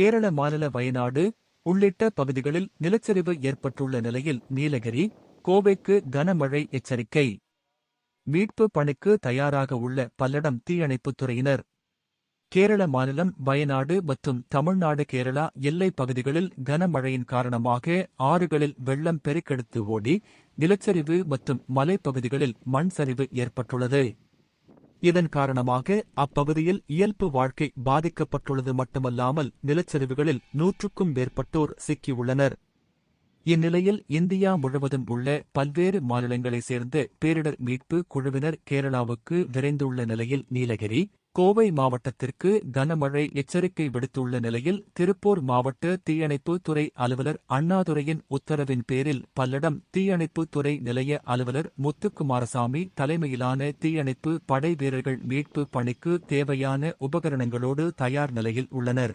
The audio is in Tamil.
கேரள மாநில வயநாடு உள்ளிட்ட பகுதிகளில் நிலச்சரிவு ஏற்பட்டுள்ள நிலையில் நீலகிரி கோவைக்கு கனமழை எச்சரிக்கை. மீட்பு பணிக்கு தயாராக உள்ள பல்லடம் தீயணைப்புத் துறையினர். கேரள மாநிலம் வயநாடு மற்றும் தமிழ்நாடு கேரளா எல்லைப் பகுதிகளில் கனமழையின் காரணமாக ஆறுகளில் வெள்ளம் பெருக்கெடுத்து ஓடி நிலச்சரிவு மற்றும் மலைப்பகுதிகளில் மண் சரிவு ஏற்பட்டுள்ளது. இதன் காரணமாக அப்பகுதியில் இயல்பு வாழ்க்கை பாதிக்கப்பட்டுள்ளது மட்டுமல்லாமல் நிலச்சரிவுகளில் நூற்றுக்கும் மேற்பட்டோர் சிக்கியுள்ளனர். இந்நிலையில் இந்தியா முழுவதும் உள்ள பல்வேறு மாநிலங்களைச் சேர்ந்த பேரிடர் மீட்பு குழுவினர் கேரளாவுக்கு விரைந்துள்ள நிலையில் நீலகிரி கோவை மாவட்டத்திற்கு கனமழை எச்சரிக்கை விடுத்துள்ள நிலையில் திருப்பூர் மாவட்ட தீயணைப்பு துறை அலுவலர் அண்ணாதுரையின் உத்தரவின் பேரில் பல்லடம் தீயணைப்பு துறை நிலைய அலுவலர் முத்துக்குமாரசாமி தலைமையிலான தீயணைப்பு படை வீரர்கள் மீட்பு பணிக்கு தேவையான உபகரணங்களோடு தயார் நிலையில் உள்ளனர்.